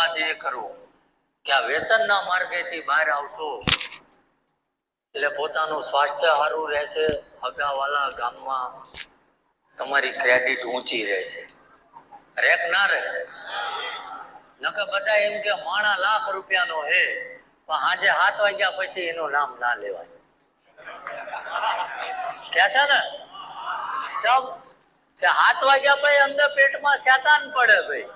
વાત એ કરું કે આ વ્યસનના માર્ગેથી બહાર આવશો. એટલે પોતાનું સ્વાસ્થ્ય સારું રહેશે હગાવાલા ગામમાં તમારી ક્રેડિટ ઊંચી રહેશે. રેક ના રહે નકર બધા એમ કે માણા લાખ રૂપિયાનો હે, પણ આજે હાથ વાગ્યા પછી એનું નામ ના લેવાય. કે છે ને? ચમ, કે હાથ વાગ્યા પછી અંદર પેટમાં શેતાન પડે ભાઈ.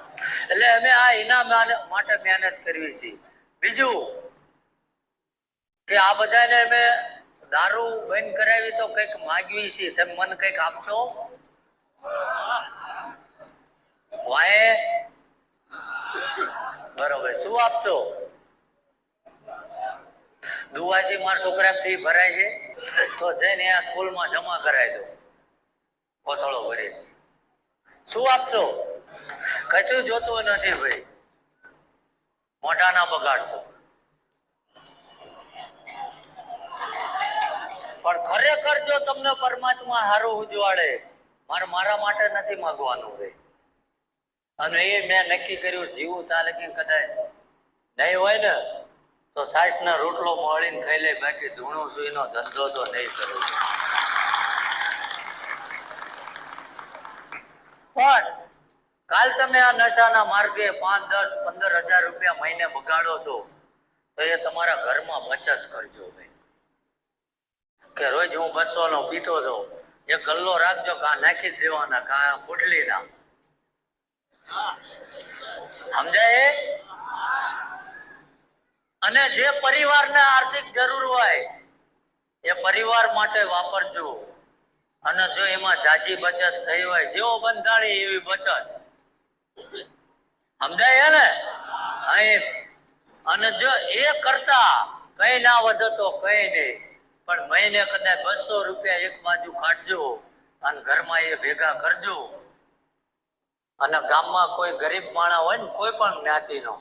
એટલે અમે આ ઇનામ માટે મહેનત કરવી છે. બીજું કે આ બધાને અમે દારૂ બંધ કરાવી તો કંઈક માગવી છે. તમે મને કંઈક આપશો? વાહે? બરોબર. શું આપશો? દુવાજી મારા છોકરા ફી ભરાય છે? તો જઈને આ સ્કૂલમાં જમા કરાવી દો. કોથળો ભરી શું આપશો? કશું જોતું નથી ભાઈ. મોઢા ના બગાડશો પણ ખરેખર જો તમને પરમાત્મા હારું ઉજવાડે, મારે મારા માટે નથી માગવાનું ભાઈ. અને એ મેં નક્કી કર્યું, જીવું ચાલે કે કદાચ નહીં હોય ને, તો સાસ ના રોટલો મળીને ખાઈ લે, બાકી ધૂણું સુઈ નો ધંધો તો નહીં કરું. પણ કાલ તમે આ નશાના માર્ગે પાંચ, દસ, પંદર હજાર રૂપિયા મહિને બગાડો છો, તો એ તમારા ઘરમાં બચત કરજો ભાઈ કે રોજ હું બસો નો પીતો હતો એ ગલ્લો રાખજો કા નાખી જ દેવાના, કા પોટલી ના સમજાય? અને જે પરિવારને આર્થિક જરૂર હોય, એ પરિવાર માટે વાપરજો. અને જો એમાં જાજી બચત થઈ હોય જેવો બંધાણી એવી બચત સમજાય ને? અને જો એ કરતા કઈ ના વધતો કઈ નહીં. પણ મહિને કદાચ બસો રૂપિયા એક બાજુ કાઢજો અને ઘરમાં એ ભેગા કરજો. અને ગામમાં કોઈ ગરીબ માણસ હોય ને, કોઈ પણ જ્ઞાતિનો,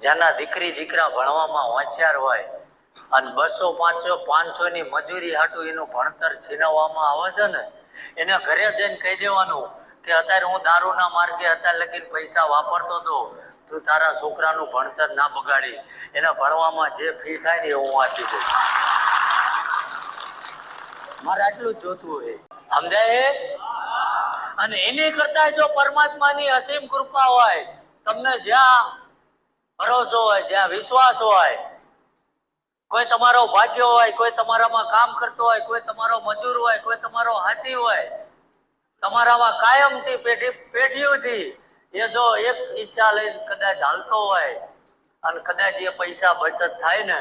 જેના દીકરી, દીકરા ભણવામાં હોશિયાર હોય અને બસો, પાંચસો પાંચસો ની મજૂરી હાટું એનું ભણતર છીનવવામાં આવે છે ને, એને ઘરે જઈને કહી દેવાનું કે અત્યારે હું દારૂના માર્ગે અત્યારે લગીને પૈસા વાપરતો હતો તું તારા છોકરાનું ભણતર ના બગાડી. એના ભણવામાં જે ફી થાય ને હું વાંચી દઉં મારે આટલું જ જોતું હોય. સમજાય અને એની કરતા જો પરમાત્માની અસીમ કૃપા હોય, તમને જ્યાં ભરોસો હોય, જ્યાં વિશ્વાસ હોય, કોઈ તમારો ભાગ્ય હોય, કોઈ તમારામાં કામ કરતો હોય, કોઈ તમારો મજૂર હોય, કોઈ તમારો હાથી હોય તમારામાં કાયમથી પેઢી પેઢીઓથી એ જો એક ઈચ્છા લઈને કદાચ હાલતો હોય અને કદાચ એ પૈસા બચત થાય ને,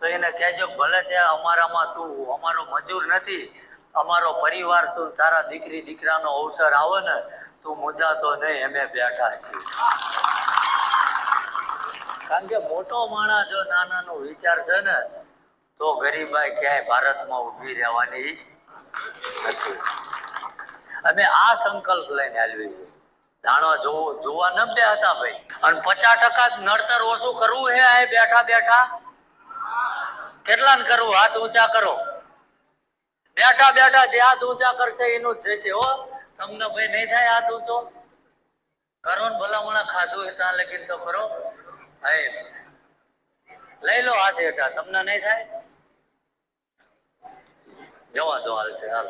તો એને કહેજો, ભલે ત્યાં અમારામાં તું, અમારો મજૂર નથી, અમારો પરિવાર શું તારા દીકરી, દીકરાનો અવસર આવે ને, તું મુંજાતો નહીં, અમે બેઠા છીએ. કારણ કે મોટો માણસ જો નાનાનો વિચાર છે ને, તો ગરીબાઈ ક્યાંય ભારતમાં ઊભી રહેવાની નથી. અમે આ સંકલ્પ લઈને હાલવી છે. દાણો જોવો, જોવા ન બે હતા ભાઈ. અને પચાસ ટકા નડતર ઓછું કરવું હે આ બેઠા બેઠા? કેટલા ને કરવું? હાથ ઊંચા કરો. બેઠા બેઠા જે હાથ ઊંચા કરશે એનું જ જશે હો. તમને ભાઈ નહીં થાય હાથ ઊંચો? કરો ને ભલામણા ખાધું ત્યાં લગીન તો કરો. હે લઈ લો હાથ હેઠા. તમને નહીં થાય? જવા દો હાલ છે, હાલ.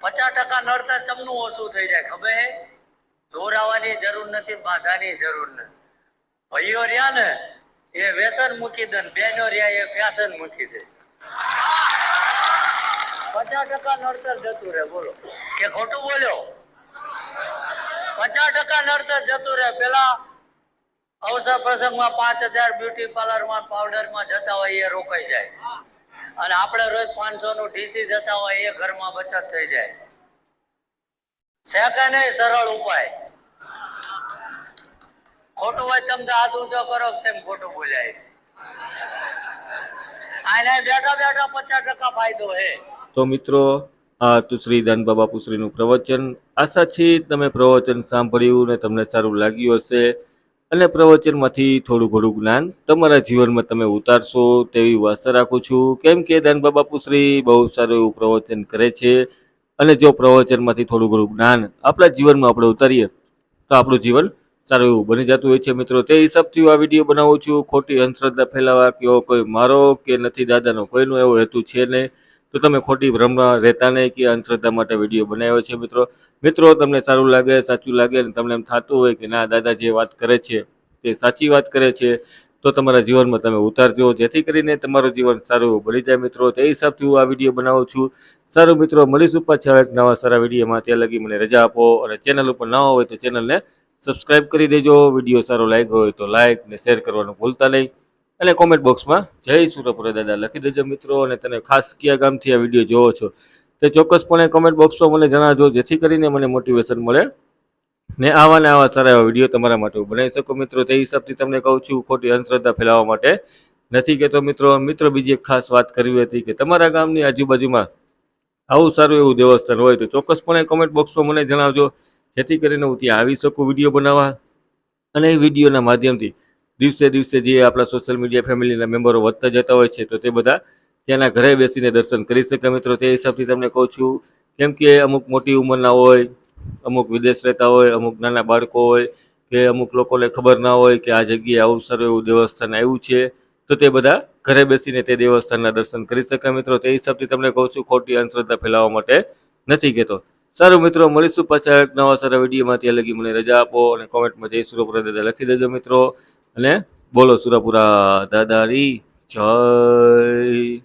પચાસ ટકા નડતર ચમનું ઓછું થઈ જાય, ખબર હે જોરાવાની જરૂર નથી, બાધાની જરૂર નથી. ભાઈઓ રહ્યા ને, એ વ્યસન મૂકી દે ને બહેનો રહ્યા, એ ફેશન મૂકી દે. પચાસ ટકા નડતર જતું રહે, બોલો. કે ખોટું બોલ્યો? પચાસ ટકા નડતર જતું રહે. પેલા અવસર પ્રસંગમાં પાંચ હજાર બ્યુટી પાર્લરમાં, પાવડરમાં જતા હોય, એ રોકાઈ જાય. અને આપણે રોજ પાંચસો નું ડીસી જતા હોય એ ઘરમાં બચત થઈ જાય. છે કે સરળ ઉપાય. ખોટું હોય તમે તો હાથ ઊંચો કરો તેમ ખોટું બોલાય. આને બેઠા બેઠા પચાસ ટકા ફાયદો હે. તો મિત્રો, આ હતું શ્રી દાનબા બાપુશ્રીનું પ્રવચન. આશા છે તમે પ્રવચન સાંભળ્યું ને તમને સારું લાગ્યું હશે. અને પ્રવચનમાંથી થોડું ઘણું જ્ઞાન તમારા જીવનમાં તમે ઉતારશો તેવી આશા રાખું છું. કેમ કે દાનબા બાપુશ્રી બહુ સારું એવું પ્રવચન કરે છે અને જો પ્રવચનમાંથી થોડું ઘણું જ્ઞાન આપણા જીવનમાં આપણે ઉતારીએ તો આપણું જીવન સારું એવું બની જતું હોય છે. મિત્રો, તે હિસાબથી હું આ વીડિયો બનાવું છું. ખોટી અંધશ્રદ્ધા ફેલાવા કે કોઈ મારો કે નથી દાદાનો કોઈનો એવો હેતુ છે નહીં. તો તમે ખોટી ભ્રમમાં રહેતા નહીં કે અંધશ્રદ્ધા માટે વીડિયો બનાવ્યો છે, મિત્રો. મિત્રો, તમને સારું લાગે, સાચું લાગે અને તમને એમ થતું હોય કે ના, દાદા જે વાત કરે છે તે સાચી વાત કરે છે, તો તમારા જીવનમાં તમે ઉતારજો જેથી કરીને તમારું જીવન સારું બની જાય, મિત્રો. તે હિસાબથી હું આ વીડિયો બનાવું છું. સારું, મિત્રો, મળીશું પાછા એક નવા સારા વિડીયોમાં. ત્યાં લગી મને રજા આપો અને ચેનલ ઉપર ના હોય તો ચેનલને સબસ્ક્રાઈબ કરી દેજો. વીડિયો સારો લાગ્યો હોય તો લાઇક ને શેર કરવાનું ભૂલતા નહીં. અને કોમેન્ટ બોક્સમાં જય સુરપુરા દાદા, લખી દેજો મિત્રો અને તને ખાસ કયા ગામથી આ વીડિયો જોવો છો. તે ચોક્કસપણે કોમેન્ટ બોક્સમાં મને જણાવજો, જેથી કરીને મને મોટિવેશન મળે. ને આવા ને આવા સારા એવા વીડિયો તમારા માટે બનાવી શકું. મિત્રો, તે હિસાબથી તમને કહું છું, ખોટી અંધશ્રદ્ધા ફેલાવવા માટે નથી કહેતો મિત્રો. મિત્રો, બીજી એક ખાસ વાત કરવી હતી કે તમારા ગામની આજુબાજુમાં આવું સારું એવું દેવસ્થાન હોય તો ચોક્કસપણે કોમેન્ટ બોક્સમાં મને જણાવજો, જેથી કરીને હું ત્યાં આવી શકું વીડિયો બનાવવા. અને એ વિડીયોના માધ્યમથી દિવસે દિવસે જે આપણા સોશિયલ મીડિયા ફેમિલીના મેમ્બરો વધતા જતા હોય છે, તો તે બધા ત્યાંના ઘરે બેસીને દર્શન કરી શકે. મિત્રો, તે હિસાબથી તમને કહું છું, કેમ કે અમુક મોટી ઉંમરના હોય, અમુક વિદેશ રહેતા હોય, અમુક નાના બાળકો હોય, કે અમુક લોકોને ખબર ના હોય કે આ જગ્યાએ આવું સારું એવું દેવસ્થાન આવ્યું છે, તો તે બધા ઘરે બેસીને તે દેવસ્થાનના દર્શન કરી શકે. મિત્રો, તે હિસાબથી તમને કહું છું, ખોટી અંધશ્રદ્ધા ફેલાવવા માટે નથી કહેતો. સારું, મિત્રો, મળીશું પાછા એક નવા સારા વિડીયોમાંથી અલગી મને રજા આપો અને કોમેન્ટમાં જય સુરપુરા લખી દેજો, મિત્રો. અને બોલો સુરપુરા દાદારી જય.